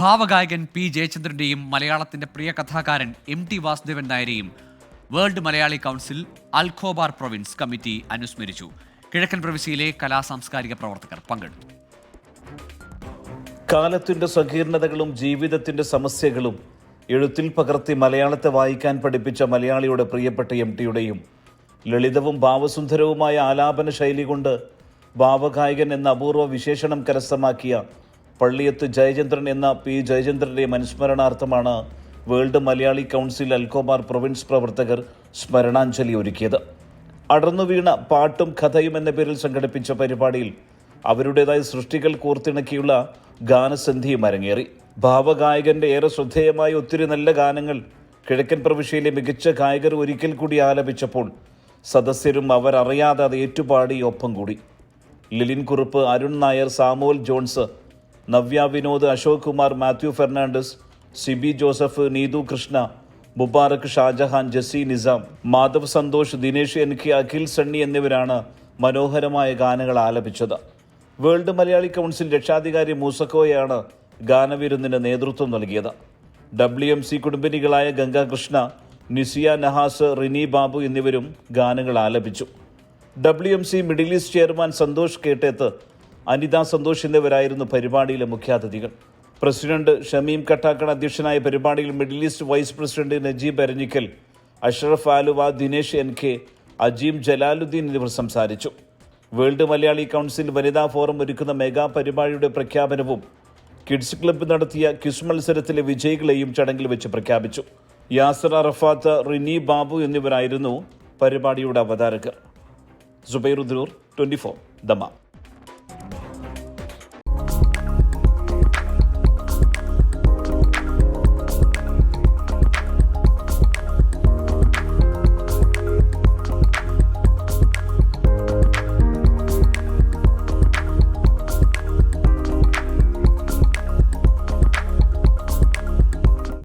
ഭാവഗായകൻ P ജയചന്ദ്രന്റെയും മലയാളത്തിന്റെ പ്രിയ കഥാകാരൻ M T Vasudevan നായരെയും world Malayali council Al Khobar province committee അനുസ്മരിച്ചു. കിഴക്കൻ പ്രവിശ്യയിലെ കലാസാംസ്കാരിക പ്രവർത്തകർ പങ്കെടുത്തു. കാലത്തിന്റെ സങ്കീർണതകളും ജീവിതത്തിന്റെ സമസ്യകളും എഴുത്തിൽ പകർത്തി മലയാളത്തെ വായിക്കാൻ പഠിപ്പിച്ച മലയാളിയുടെ പ്രിയപ്പെട്ട എം ടിയുടെയും ലളിതവും ഭാവസുന്ദരവുമായ ആലാപന ശൈലി കൊണ്ട് ഭാവഗായകൻ എന്ന അപൂർവ വിശേഷണം കരസ്ഥമാക്കിയ പള്ളിയത്ത് ജയചന്ദ്രൻ എന്ന പി ജയചന്ദ്രന്റെ അനുസ്മരണാർത്ഥമാണ് world Malayali council Al Khobar province പ്രവർത്തകർ സ്മരണാഞ്ജലി ഒരുക്കിയത്. അടർന്നു വീണ പാട്ടും കഥയും എന്ന പേരിൽ സംഘടിപ്പിച്ച പരിപാടിയിൽ അവരുടേതായ സൃഷ്ടികൾ കോർത്തിണക്കിയുള്ള ഗാനസന്ധിയും അരങ്ങേറി. ഭാവഗായകന്റെ ഏറെ ശ്രദ്ധേയമായ ഒത്തിരി നല്ല ഗാനങ്ങൾ കിഴക്കൻ പ്രവിശ്യയിലെ മികച്ച ഗായകർ ഒരിക്കൽ കൂടി ആലപിച്ചപ്പോൾ സദസ്യരും അവർ അറിയാതെ അത് ഏറ്റുപാടി ഒപ്പം കൂടി. Lilin Kurup Arun Nair Samuel Jones Navya Vinod Ashok Kumar Mathew Fernandez Sibi Joseph Neethu Krishna Mubarak Shah Jahan Jessy Nizam Madhav Santhosh Dinesh N K Akhil Sunny എന്നിവരാണ് മനോഹരമായ ഗാനങ്ങൾ ആലപിച്ചത്. വേൾഡ് മലയാളി കൗൺസിൽ രക്ഷാധികാരി മൂസക്കോയാണ് ഗാനവിരുന്നിന് നേതൃത്വം നൽകിയത്. ഡബ്ല്യു എം സി കുടുംബിനികളായ ഗംഗാകൃഷ്ണ നിസിയ നഹാസ് റിനി ബാബു എന്നിവരും ഗാനങ്ങൾ ആലപിച്ചു. W M C middle east chairman Santhosh Kettheth Anitha Santhosh എന്നിവരായിരുന്നു പരിപാടിയിലെ മുഖ്യാതിഥികൾ. പ്രസിഡന്റ് ഷമീം കട്ടാക്കൺ അധ്യക്ഷനായ പരിപാടിയിൽ middle east vice president Najeeb Aranhikkal Ashraf Aluva Dinesh N K Ajeem Jalaluddeen എന്നിവർ സംസാരിച്ചു. വേൾഡ് മലയാളി കൗൺസിൽ വനിതാ ഫോറം ഒരുക്കുന്ന മെഗാ പരിപാടിയുടെ പ്രഖ്യാപനവും കിഡ്സ് ക്ലബ്ബ് നടത്തിയ ക്വിസ് മത്സരത്തിലെ വിജയികളെയും ചടങ്ങിൽ വെച്ച് പ്രഖ്യാപിച്ചു. യാസർ അറഫാത്ത് റിനി ബാബു എന്നിവരായിരുന്നു പരിപാടിയുടെ അവതാരകർ. Subairuddoor twenty four ദമ.